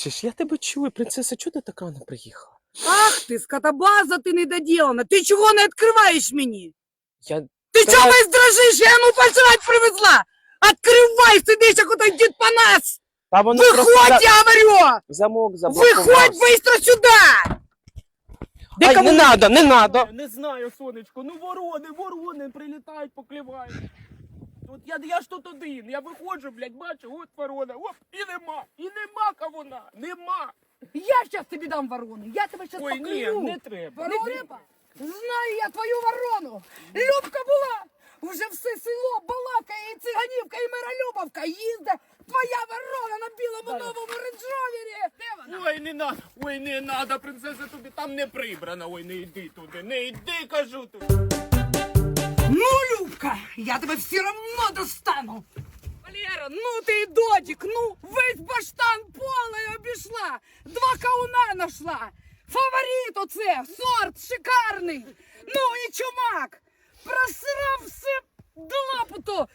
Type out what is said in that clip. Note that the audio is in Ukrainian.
Слышиш, я тебе чую, принцеса, чого ти так рано приїхала? Ах ти, скотобаза ти недоділана. Ти чого не відкриваєш мені? Я Ти Та- чого весь дрожиш? Я йому пожрать привезла! Откривай, сидиш, як отой дід Панас! Та воно Виходь, просто я говорю! замок заблокував. Виходь быстро сюди! Де Ай, кому не надо, не надо. Не знаю, сонечко, ну ворони, ворони прилітають, поклівають. От я, я ж тут один, я виходжу, блядь, бачу, от ворона, оп, і нема, і нема кавуна, нема. Я щас тобі дам ворону, я тебе щас Ой, ні, поклюю. не треба. Не треба? Знаю я твою ворону. Любка була. Уже все село балакає, і циганівка, і Миролюбовка. Їздить твоя ворона на білому новому рейндж-ровері. Де вона? Ой, не надо, ой, не надо, принцеса, тобі там не прибрано, ой, не йди туди, не йди, кажу тобі. Ну, Любка, я тебе все равно достану. Валера, ну ти і додік, ну весь баштан поле обійшла, два кауна нашла. Фаворит оце, сорт шикарний. Ну і чумак. Просрав все до лапоту.